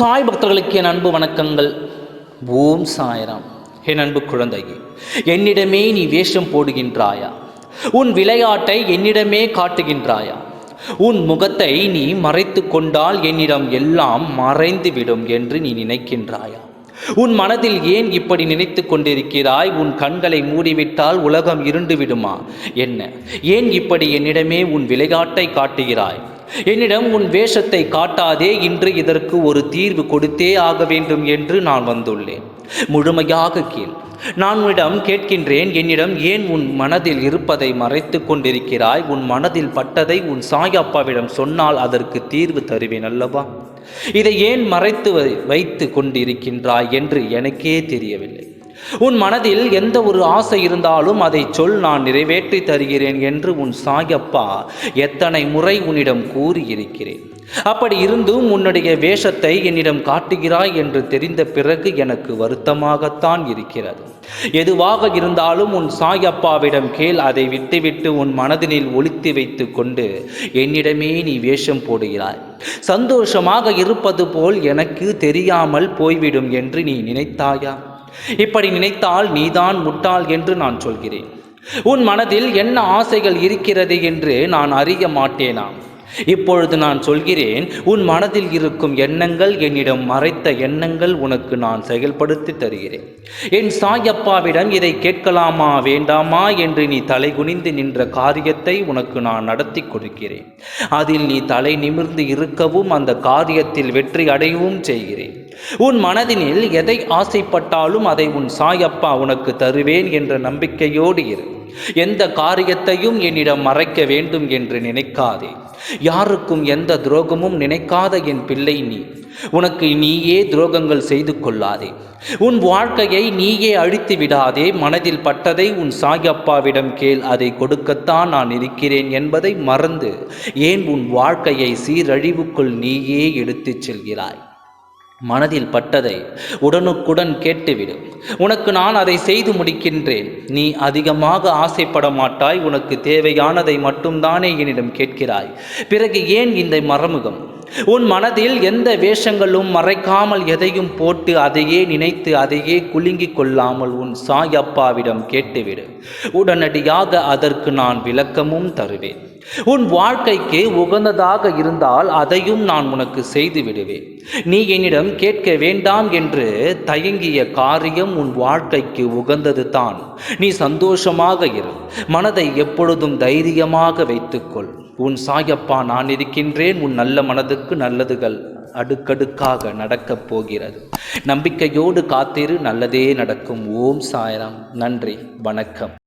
சாய் பக்தர்களுக்கு என் அன்பு வணக்கங்கள். ஓம் சாய்ராம். என் அன்பு குழந்தையே என்னிடமே நீ வேஷம் போடுகின்றாயா? உன் விளையாட்டை என்னிடமே காட்டுகின்றாயா? உன் முகத்தை நீ மறைத்து கொண்டால் என்னிடம் எல்லாம் மறைந்துவிடும் என்று நீ நினைக்கின்றாயா? உன் மனதில் ஏன் இப்படி நினைத்து கொண்டிருக்கிறாய்? உன் கண்களை மூடிவிட்டால் உலகம் இருண்டு விடுமா என்ன? ஏன் இப்படி என்னிடமே உன் விளையாட்டை காட்டுகிறாய்? என்னிடம் உன் வேஷத்தை காட்டாதே இன்று இதற்கு ஒரு தீர்வு கொடுத்தே ஆக வேண்டும் என்று நான் வந்துள்ளேன். முழுமையாக கேள். நான் உன்னிடம் கேட்கின்றேன் என்னிடம் ஏன் உன் மனதில் இருப்பதை மறைத்து கொண்டிருக்கிறாய்? உன் மனதில் பட்டதை உன் சாயப்பாவிடம் சொன்னால் அதற்கு தீர்வு தருவேன் அல்லவா? இதை ஏன் மறைத்து வைத்து கொண்டிருக்கின்றாய் என்று எனக்கே தெரியவில்லை. உன் மனதில் எந்த ஒரு ஆசை இருந்தாலும் அதை சொல் நான் நிறைவேற்றி தருகிறேன் என்று உன் சாயப்பா எத்தனை முறை உன்னிடம் கூறியிருக்கிறேன். அப்படி இருந்தும் உன்னுடைய வேஷத்தை என்னிடம் காட்டுகிறாய் என்று தெரிந்த பிறகு எனக்கு வருத்தமாகத்தான் இருக்கிறது. எதுவாக இருந்தாலும் உன் சாயப்பாவிடம் கேள் அதை விட்டுவிட்டு உன் மனதினில் ஒழித்து வைத்து கொண்டு என்னிடமே நீ வேஷம் போடுகிறாய். சந்தோஷமாக இருப்பது போல் எனக்கு தெரியாமல் போய்விடும் என்று நீ நினைத்தாயா? இப்படி நினைத்தால் நீதான் முட்டாள் என்று நான் சொல்கிறேன். உன் மனதில் என்ன ஆசைகள் இருக்கிறது என்று நான் அறிய மாட்டேனா? இப்பொழுது நான் சொல்கிறேன் உன் மனதில் இருக்கும் எண்ணங்கள் என்னிடம் மறைத்த எண்ணங்கள் உனக்கு நான் செயல்படுத்தி தருகிறேன். என் சாயப்பாவிடம் இதை கேட்கலாமா வேண்டாமா என்று நீ தலை குனிந்து நின்ற காரியத்தை உனக்கு நான் நடத்தி கொடுக்கிறேன். அதில் நீ தலை நிமிர்ந்து இருக்கவும் அந்த காரியத்தில் வெற்றி அடையவும் செய்கிறேன். உன் மனதினில் எதை ஆசைப்பட்டாலும் அதை உன் சாயப்பா உனக்கு தருவேன் என்ற நம்பிக்கையோடு இரு. எந்த காரியத்தையும் என்னிடம் மறைக்க வேண்டும் என்று நினைக்காதே. யாருக்கும் எந்த துரோகமும் நினைக்காத என் பிள்ளை நீ. உனக்கு நீயே துரோகங்கள் செய்து கொள்ளாதே. உன் வாழ்க்கையை நீயே அழித்து விடாதே. மனதில் பட்டதை உன் சாயப்பாவிடம் கேள். அதை கொடுக்கத்தான் நான் இருக்கிறேன் என்பதை மறந்து ஏன் உன் வாழ்க்கையை சீரழிவுக்குள் நீயே எடுத்துச் செல்கிறாய்? மனதில் பட்டதை உடனுக்குடன் கேட்டுவிடு. உனக்கு நான் அதை செய்து முடிக்கின்றேன். நீ அதிகமாக ஆசைப்பட மாட்டாய். உனக்கு தேவையானதை மட்டும்தானே என்னிடம் கேட்கிறாய். பிறகு ஏன் இந்த மரமுகம் உன் மனதில் எந்த வேஷங்களும் மறைக்காமல் எதையும் போட்டு அதையே நினைத்து அதையே குலுங்கிக் கொள்ளாமல் உன் சாயப்பாவிடம் கேட்டுவிடு. உடனடியாக அதற்கு நான் விளக்கமும் தருவேன். உன் வாழ்க்கைக்கு உகந்ததாக இருந்தால் அதையும் நான் உனக்கு செய்து விடுவேன். நீ என்னிடம் கேட்க வேண்டாம் என்று தயங்கிய காரியம் உன் வாழ்க்கைக்கு உகந்தது தான். நீ சந்தோஷமாக இரு. மனதை எப்பொழுதும் தைரியமாக வைத்துக்கொள். உன் சாயப்பா நான் இருக்கின்றேன். உன் நல்ல மனதுக்கு நல்லதுகள் அடுக்கடுக்காக நடக்கப் போகிறது. நம்பிக்கையோடு காத்திரு. நல்லதே நடக்கும். ஓம் சாயராம். நன்றி. வணக்கம்.